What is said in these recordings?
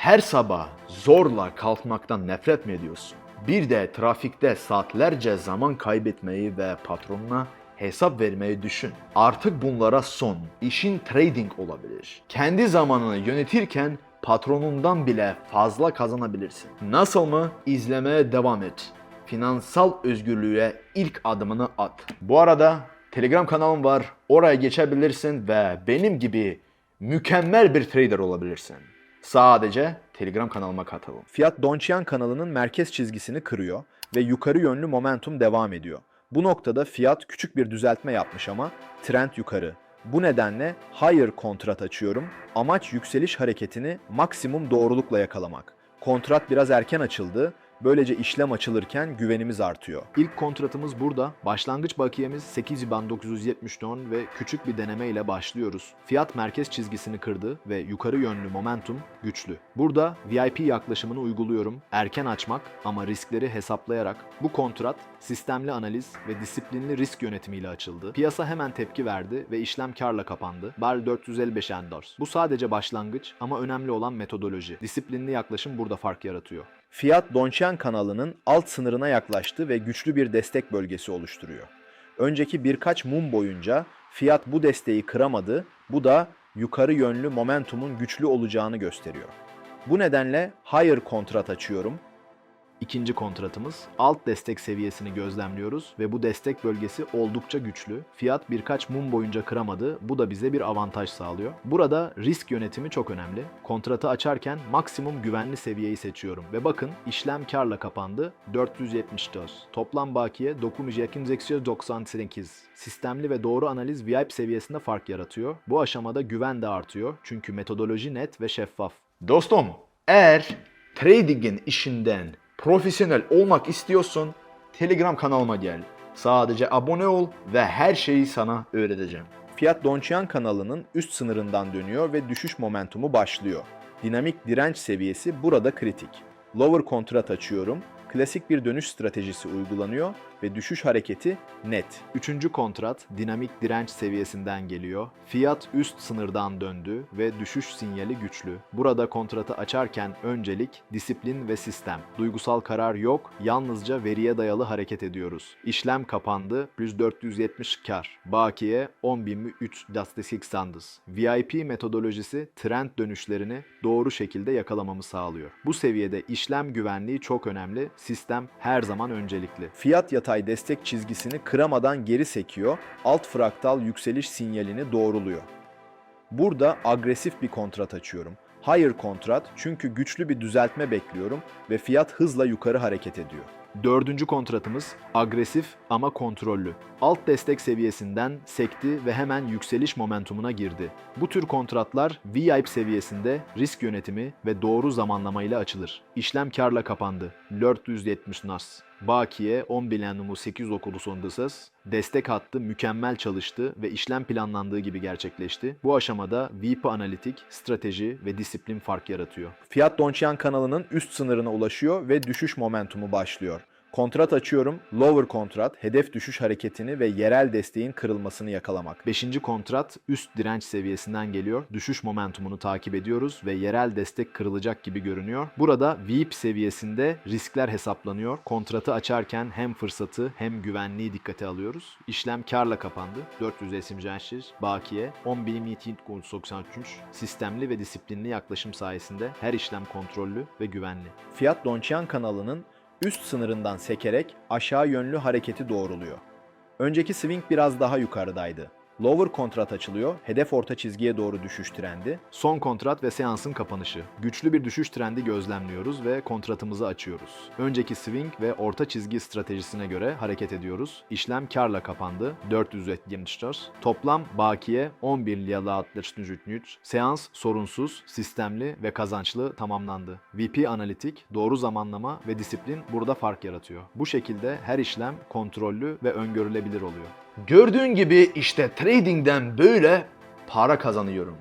Her sabah zorla kalkmaktan nefret mi ediyorsun? Bir de trafikte saatlerce zaman kaybetmeyi ve patronuna hesap vermeyi düşün. Artık bunlara son. İşin trading olabilir. Kendi zamanını yönetirken patronundan bile fazla kazanabilirsin. Nasıl mı? İzlemeye devam et. Finansal özgürlüğe ilk adımını at. Bu arada Telegram kanalım var. Oraya geçebilirsin ve benim gibi mükemmel bir trader olabilirsin. Sadece Telegram kanalıma katılın. Fiyat Donchian kanalının merkez çizgisini kırıyor ve yukarı yönlü momentum devam ediyor. Bu noktada fiyat küçük bir düzeltme yapmış ama trend yukarı. Bu nedenle higher kontrat açıyorum. Amaç yükseliş hareketini maksimum doğrulukla yakalamak. Kontrat biraz erken açıldı. Böylece işlem açılırken güvenimiz artıyor. İlk kontratımız burada. Başlangıç bakiyemiz 8 IBAN 970 ton ve küçük bir deneme ile başlıyoruz. Fiyat merkez çizgisini kırdı ve yukarı yönlü momentum güçlü. Burada VIP yaklaşımını uyguluyorum. Erken açmak ama riskleri hesaplayarak. Bu kontrat sistemli analiz ve disiplinli risk yönetimiyle açıldı. Piyasa hemen tepki verdi ve işlem karla kapandı. Bar 455 endors. Bu sadece başlangıç ama önemli olan metodoloji. Disiplinli yaklaşım burada fark yaratıyor. Fiyat Donchian kanalının alt sınırına yaklaştı ve güçlü bir destek bölgesi oluşturuyor. Önceki birkaç mum boyunca fiyat bu desteği kıramadı. Bu da yukarı yönlü momentumun güçlü olacağını gösteriyor. Bu nedenle higher kontrat açıyorum. İkinci kontratımız alt destek seviyesini gözlemliyoruz ve bu destek bölgesi oldukça güçlü. Fiyat birkaç mum boyunca kıramadı. Bu da bize bir avantaj sağlıyor. Burada risk yönetimi çok önemli. Kontratı açarken maksimum güvenli seviyeyi seçiyorum ve bakın işlem karla kapandı 474. Toplam bakiye 998. Sistemli ve doğru analiz VIP seviyesinde fark yaratıyor. Bu aşamada güven de artıyor çünkü metodoloji net ve şeffaf. Dostum, eğer trading'in işinden profesyonel olmak istiyorsun, Telegram kanalıma gel. Sadece abone ol ve her şeyi sana öğreteceğim. Fiyat Donchian kanalının üst sınırından dönüyor ve düşüş momentumu başlıyor. Dinamik direnç seviyesi burada kritik. Lower kontrat açıyorum. Klasik bir dönüş stratejisi uygulanıyor ve düşüş hareketi net. Üçüncü kontrat dinamik direnç seviyesinden geliyor. Fiyat üst sınırdan döndü ve düşüş sinyali güçlü. Burada kontratı açarken öncelik disiplin ve sistem. Duygusal karar yok, yalnızca veriye dayalı hareket ediyoruz. İşlem kapandı, 470 kar. Bakiye 10.003 Justice Sanders. VIP metodolojisi trend dönüşlerini doğru şekilde yakalamamı sağlıyor. Bu seviyede işlem güvenliği çok önemli, sistem her zaman öncelikli. Fiyat yatay destek çizgisini kıramadan geri sekiyor, alt fraktal yükseliş sinyalini doğruluyor. Burada agresif bir kontrat açıyorum. Higher kontrat çünkü güçlü bir düzeltme bekliyorum ve fiyat hızla yukarı hareket ediyor. Dördüncü kontratımız agresif ama kontrollü. Alt destek seviyesinden sekti ve hemen yükseliş momentumuna girdi. Bu tür kontratlar VIP seviyesinde risk yönetimi ve doğru zamanlamayla açılır. İşlem karla kapandı. 470 nas. Bakiye 10 bilenumu 8 okulu sondasız. Destek hattı mükemmel çalıştı ve işlem planlandığı gibi gerçekleşti. Bu aşamada VIP analitik, strateji ve disiplin fark yaratıyor. Fiyat Donchian kanalının üst sınırına ulaşıyor ve düşüş momentumu başlıyor. Kontrat açıyorum, lower kontrat, hedef düşüş hareketini ve yerel desteğin kırılmasını yakalamak. Beşinci kontrat üst direnç seviyesinden geliyor. Düşüş momentumunu takip ediyoruz ve yerel destek kırılacak gibi görünüyor. Burada VIP seviyesinde riskler hesaplanıyor. Kontratı açarken hem fırsatı hem güvenliği dikkate alıyoruz. İşlem karla kapandı. 400 SMCH bakiye 10.093 sistemli ve disiplinli yaklaşım sayesinde her işlem kontrollü ve güvenli. Fiyat Donchian kanalının üst sınırından sekerek aşağı yönlü hareketi doğruluyor. Önceki swing biraz daha yukarıdaydı. Lower kontrat açılıyor, hedef orta çizgiye doğru düşüş trendi. Son kontrat ve seansın kapanışı. Güçlü bir düşüş trendi gözlemliyoruz ve kontratımızı açıyoruz. Önceki swing ve orta çizgi stratejisine göre hareket ediyoruz. İşlem karla kapandı. 474. Toplam bakiye 11 lira Seans sorunsuz, sistemli ve kazançlı tamamlandı. VP analitik, doğru zamanlama ve disiplin burada fark yaratıyor. Bu şekilde her işlem kontrollü ve öngörülebilir oluyor. Gördüğün gibi işte tradingden böyle para kazanıyorum.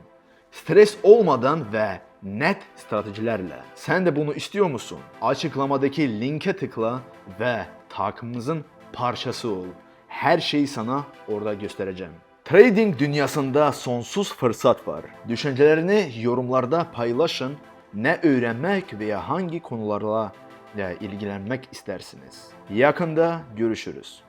Stres olmadan ve net stratejilerle. Sen de bunu istiyor musun? Açıklamadaki linke tıkla ve takımımızın parçası ol. Her şeyi sana orada göstereceğim. Trading dünyasında sonsuz fırsat var. Düşüncelerini yorumlarda paylaşın Ne öğrenmek veya hangi konularla e, ilgilenmek istersiniz? Yakında görüşürüz.